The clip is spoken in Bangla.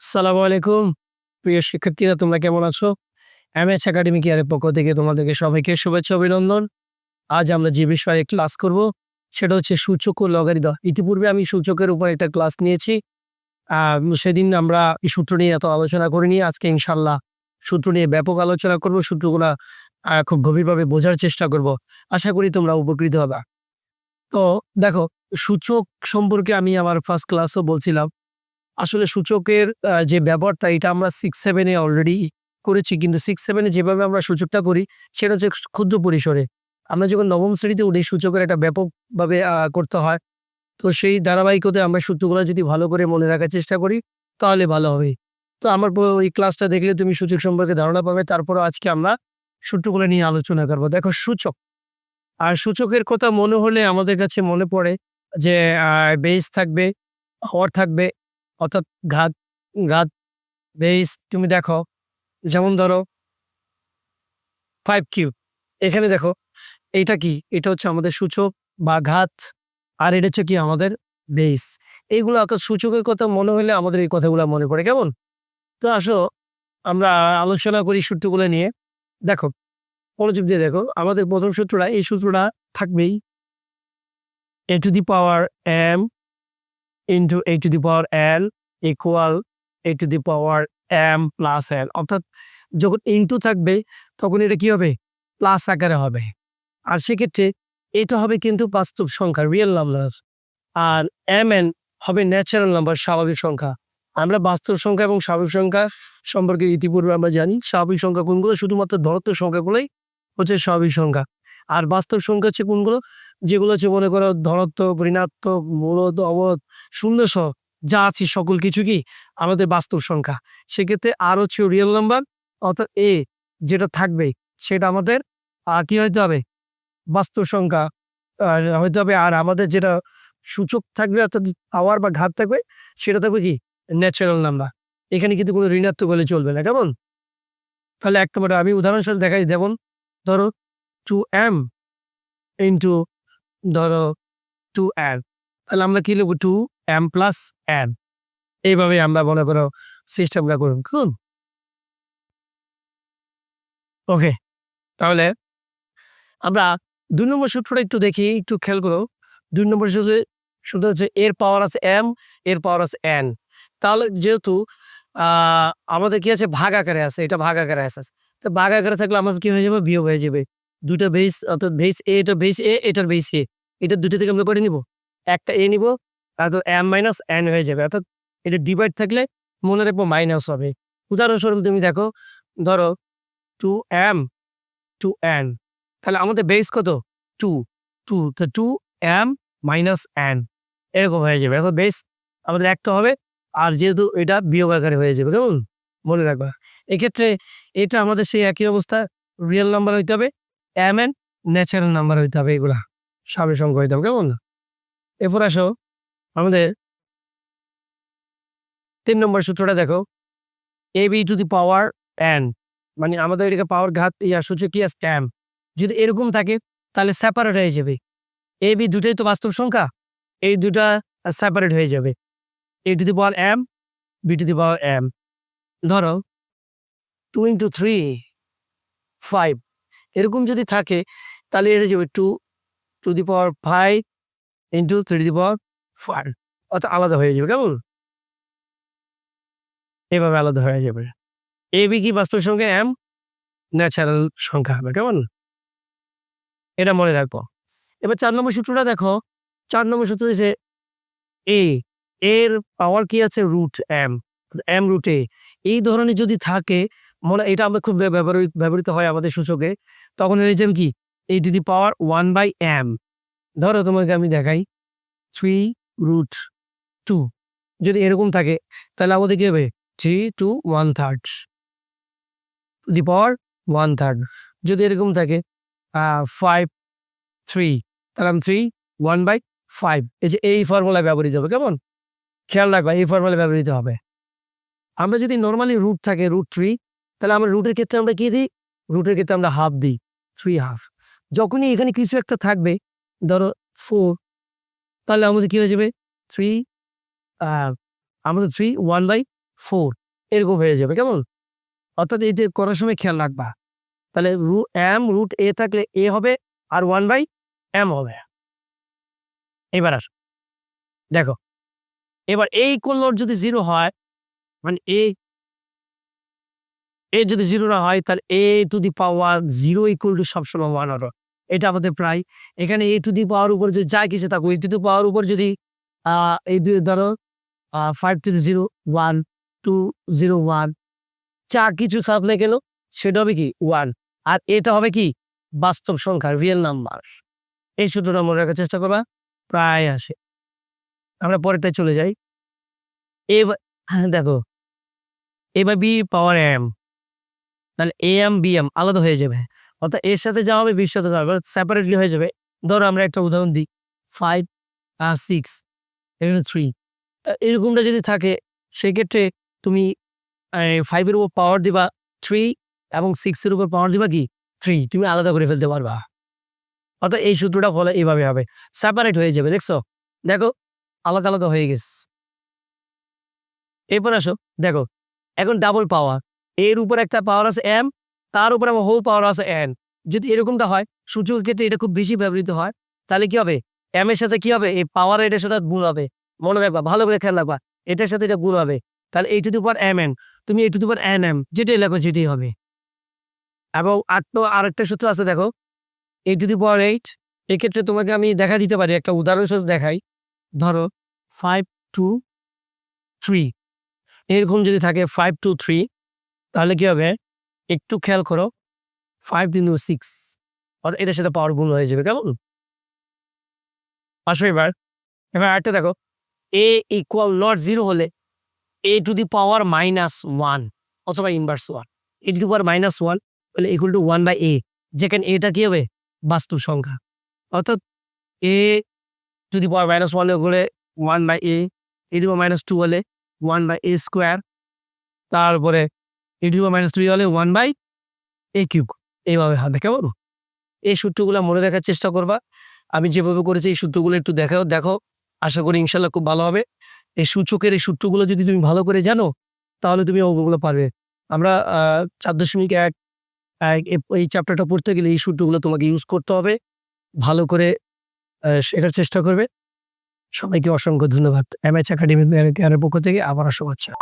আসসালামু আলাইকুম। প্রিয় শিক্ষার্থীরা, তোমরা কেমন আছো? এম এস একাডেমি কেয়ারের পক্ষ থেকে তোমাদেরকে সবাইকে শুভেচ্ছা, অভিনন্দন। আজ আমরা যে বিষয়ে ক্লাস করব, সেটা হচ্ছে সূচক ও লগারিদম। ইতিপূর্বে আমি সূচকের উপর একটা ক্লাস নিয়েছি। সেদিন আমরা এই সূত্র নিয়ে এত আলোচনা করিনি। আজকে ইনশাল্লাহ সূত্র নিয়ে ব্যাপক আলোচনা করব। সূত্রগুলা খুব গভীরভাবে বোঝার চেষ্টা করব। আশা করি তোমরা উপকৃত হবে। তো দেখো, সূচক সম্পর্কে আমি আমার ফার্স্ট ক্লাসও বলছিলাম। আসলে সূচকের যে ব্যবহারটা, এটা আমরা সিক্স সেভেনে অলরেডি করেছি। কিন্তু সিক্স সেভেনে যেভাবে আমরা সূচকটা করি, সেটা হচ্ছে ক্ষুদ্র পরিসরে। আমরা যখন নবম শ্রেণীতে উঠি, সূচকের একটা ব্যাপকভাবে করতে হয়। তো সেই ধারাবাহিকতায় আমরা সূত্রগুলো যদি ভালো করে মনে রাখার চেষ্টা করি, তাহলে ভালো হবে। তো আমার ওই ক্লাসটা দেখলে তুমি সূচক সম্পর্কে ধারণা পাবে। তারপর আজকে আমরা সূত্রগুলো নিয়ে আলোচনা করব। দেখো সূচক। আর সূচকের কথা মনে হলে আমাদের কাছে মনে পড়ে যে বেস থাকবে হর থাকবে অর্থাৎ ঘাত ঘাত বেস তুমি দেখো, যেমন ধরো ফাইভ কিউ এখানে দেখো, এইটা কি? এটা হচ্ছে আমাদের সূচক বা ঘাত, আর এটা হচ্ছে কি আমাদের বেস এইগুলো সূচকের কথা মনে হলে আমাদের এই কথাগুলো মনে পড়ে, কেমন? তো আসো, আমরা আলোচনা করি সূত্রগুলো নিয়ে। দেখো, মনোযোগ দিয়ে দেখো, আমাদের প্রথম সূত্রটা, এই সূত্রটা থাকবেই। A to the power M into A to the power L equal A to the power M plus L অর্থাৎ যখন ইন্টু থাকবে, তখন এটা কি হবে? প্লাস আকারে হবে। আর সেক্ষেত্রে এটা হবে কিন্তু বাস্তব সংখ্যা রিয়েল নাম্বার আর এম এন হবে ন্যাচারাল নাম্বার স্বাভাবিক সংখ্যা। আমরা বাস্তব সংখ্যা এবং স্বাভাবিক সংখ্যা সম্পর্কে ইতিপূর্বে আমরা জানি। স্বাভাবিক সংখ্যা কোনগুলো? শুধুমাত্র ধনাত্মক সংখ্যাগুলোই হচ্ছে স্বাভাবিক সংখ্যা। আর বাস্তব সংখ্যা হচ্ছে কোনগুলো? যেগুলো হচ্ছে মনে করো ধনাত্মক, ঋণাত্মক মূলত অবরোধ, শূন্য সহ যা আছে সকল কিছু কি? আমাদের বাস্তব সংখ্যা। সেক্ষেত্রে আর হচ্ছে রিয়েল নাম্বার অর্থাৎ এ যেটা থাকবে সেটা আমাদের কি হইতে হবে? বাস্তব সংখ্যা হইতে হবে। আর আমাদের যেটা সূচক থাকবে, অর্থাৎ পাওয়ার বা ঘাত থাকবে, সেটা থাকবে কি? ন্যাচারাল নাম্বার এখানে কিন্তু কোনো ঋণাত্মক হলে চলবে না। কেমন? তাহলে একটা মানে আমি উদাহরণস্বরূপ দেখাই। যেমন ধরো টু এম ইন্টু ধরো টু এন তাহলে আমরা কি লিখব? টু এম প্লাস এন এইভাবে আমরা মনে করো সিস্টেমটা করুন, খুন। ওকে তাহলে আমরা দুই নম্বর সূত্রটা একটু দেখি, একটু খেয়াল করো। দুই নম্বর সূত্রে, সূত্র হচ্ছে এর পাওয়ার আছে এম এর পাওয়ার আছে এন তাহলে যেহেতু আমাদের কি আছে? ভাগ আকারে আছে, এটা ভাগ আকারে আছে। তো ভাগ আকারে থাকলে আমাদের কি হয়ে যাবে? বিয়োগ হয়ে যাবে। দুটো বেস অর্থাৎ বেস এ এটা বেস এ এটার বেস এ এটা দুটো থেকে আমরা করে নিব। একটা এ নিব, তারপর এম মাইনাস এন হয়ে যাবে। অর্থাৎ এটা ডিভাইড থাকলে মনে রাখব মাইনাস হবে। উদাহরণস্বরূপ তুমি দেখো, ধরো টু এম টু এন তাহলে আমাদের বেস কত? টু টু তো টু এম মাইনাস এন এরকম হয়ে যাবে। এখন বেস আমাদের একটা হবে, আর যেহেতু এটা বিয়োগ আকারে হয়ে যাবে, কেমন? মনে রাখবা। এক্ষেত্রে এটা আমাদের সেই একই অবস্থা রিয়েল নাম্বার হইতে হবে। এম এন ন্যাচারাল নাম্বার হইতে হবে এগুলা স্বাভাবিক সংখ্যা হইতে হবে, কেমন? এরপর আসো, আমাদের তিন নম্বর সূত্রটা দেখো। A B to the power N মানে আমাদের এটাকে পাওয়ার ঘাত ইয়া সূত্র কি আছে? এম যদি এরকম থাকে, তাহলে সেপারেট হয়ে যাবে। এ বি দুটাই তো বাস্তব সংখ্যা। এই দুটা সেপারেট হয়ে যাবে। A to the power M B to the power M ধরো টু ইন্টু থ্রি ফাইভ এরকম যদি থাকে, তাহলে এটা যাবে two to the power five into three the power five অর্থাৎ আলাদা হয়ে যাবে, কেমন? এভাবে আলাদা হয়ে যাবে। এ বি কি বাস্তব সংখ্যা এম ন্যাচারাল সংখ্যা হবে, কেমন? এটা মনে রাখব। এবার চার নম্বর সূত্রটা দেখো। চার নম্বর সূত্র হচ্ছে এ এর পাওয়ার কি আছে? রুট এম এম রুট এই ধরনের যদি থাকে মনে, এটা আমরা খুব ব্যবহৃত ব্যবহৃত হয় আমাদের সূচকে। তখন হয়ে যাবে কি? এই to the power one by M ধরো তোমাকে আমি দেখাই। থ্রি রুট টু যদি এরকম থাকে, তাহলে আমাদের কি হবে? Three to one third the power one third যদি এরকম থাকে ফাইভ থ্রি তাহলে আমি থ্রি ওয়ান বাই ফাইভ এই যে এই ফর্মুলা ব্যবহৃত হবে, কেমন? খেয়াল রাখবা, এই ফর্মুলা ব্যবহৃত হবে। আমরা যদি নর্মালি রুট থাকে রুট থ্রি তাহলে আমরা রুটের ক্ষেত্রে আমরা কি দিই? রুটের ক্ষেত্রে আমরা হাফ দিই থ্রি হাফ যখনই এখানে কিছু একটা থাকবে, ধরো ফোর তাহলে আমাদের কি হয়ে যাবে? থ্রি আমাদের থ্রি ওয়ান বাই ফোর এরকম হয়ে যাবে, কেমন? অর্থাৎ এটা করার সময় খেয়াল রাখবা। তাহলে রু এম রুট এ থাকলে এ হবে আর ওয়ান বাই এম হবে। এবার আসো। দেখো, এবার এই কোলোর যদি জিরো হয় মানে এ এ যদি জিরো না হয়, তাহলে A to the power zero equal to সবসময় ওয়ান হবে এটা আমাদের প্রায়। এখানে এ টু দি পাওয়ার উপর যদি যা কিছু থাকুক এ টু দি পাওয়ার উপর যদি এই দুই ধরো five to the zero one two zero one যা কিছু থাকলে গেল, সেটা হবে কি ওয়ান আর এটা হবে কি, বাস্তব সংখ্যা রিয়েল নাম্বার এই সূত্রটা মনে রাখার চেষ্টা করবা, প্রায় আসে। আমরা পরেরটায় চলে যাই। এবার দেখো এবার বি পাওয়ার এম তাহলে এ এম বি এম আলাদা হয়ে যাবে। অর্থাৎ এর সাথে যা হবে বির সাথে হবে সেপারেটলি হয়ে যাবে। ধরো আমরা একটা উদাহরণ দিই। ফাইভ সিক্স থ্রি এরকমটা যদি থাকে, সেক্ষেত্রে তুমি ফাইভের উপর পাওয়ার দিবা থ্রি এবং সিক্সের উপর পাওয়ার দিবা কি? থ্রি তুমি আলাদা করে ফেলতে পারবা। অর্থাৎ এই সূত্রটা ফলে এইভাবে হবে। সেপারেট হয়ে যাবে, দেখছ? দেখো, আলাদা আলাদা হয়ে গেছে। এরপর আসো, দেখো, এখন ডাবল পাওয়ার এর উপর একটা পাওয়ার আছে এম তার উপর আমার হোল পাওয়ার আছে এন যদি এরকমটা হয় সূচকের ক্ষেত্রে এটা খুব বেশি ব্যবহৃত হয়, তাহলে কি হবে? এম এর সাথে কি হবে? এই পাওয়ার এটার সাথে গুণ হবে। মনে রাখবা, ভালো করে খেয়াল রাখবা, এটার সাথে এটা গুণ হবে। তাহলে এই টু পাওয়ার এম এন তুমি এই টু পাওয়ার এন এম যেটাই লেখো যেটাই হবে। এবং আর তো আরেকটা সূত্র আছে দেখো এই টু পাওয়ার এইট এক্ষেত্রে তোমাকে আমি দেখা দিতে পারি, একটা উদাহরণ সহ দেখাই। ধরো ফাইভ টু থ্রি এরকম যদি থাকে ফাইভ টু থ্রি তাহলে কি হবে? একটু খেয়াল করো ফাইভ ইন্টু সিক্স অর্থাৎ এটার সাথে পাওয়ার গুণ হয়ে যাবে, কেমন? আসো এবার এবার আরেকটা দেখো এ ইকুয়াল নট জিরো হলে A to the power minus one অথবা inverse one A to the power minus one হলে equal to one by A যেখানে এটা কি হবে? বাস্তব সংখ্যা, অর্থাৎ A to the power minus one হলে one by A A to minus two হলে ওয়ান বাই এ স্কোয়ার তারপরে এ টু মাইনাস থ্রি হলে ওয়ান বাই এ কিউব এইভাবে হবে কেমন এই সূত্রগুলো মনে রাখার চেষ্টা করবা। আমি যেভাবে করেছি এই সূত্রগুলো একটু দেখাও, দেখো। আশা করি ইনশাল্লাহ খুব ভালো হবে। এই সূচকের এই সূত্রগুলো যদি তুমি ভালো করে জানো, তাহলে তুমি ওগুলো পারবে। আমরা চার দশমিক এক এই চ্যাপ্টারটা পড়তে গেলে এই সূত্রগুলো তোমাকে ইউজ করতে হবে। ভালো করে শেখার চেষ্টা করবে। সবাইকে অসংখ্য ধন্যবাদ। এম এইচ একাডেমি পক্ষ থেকে আবার শুভেচ্ছা।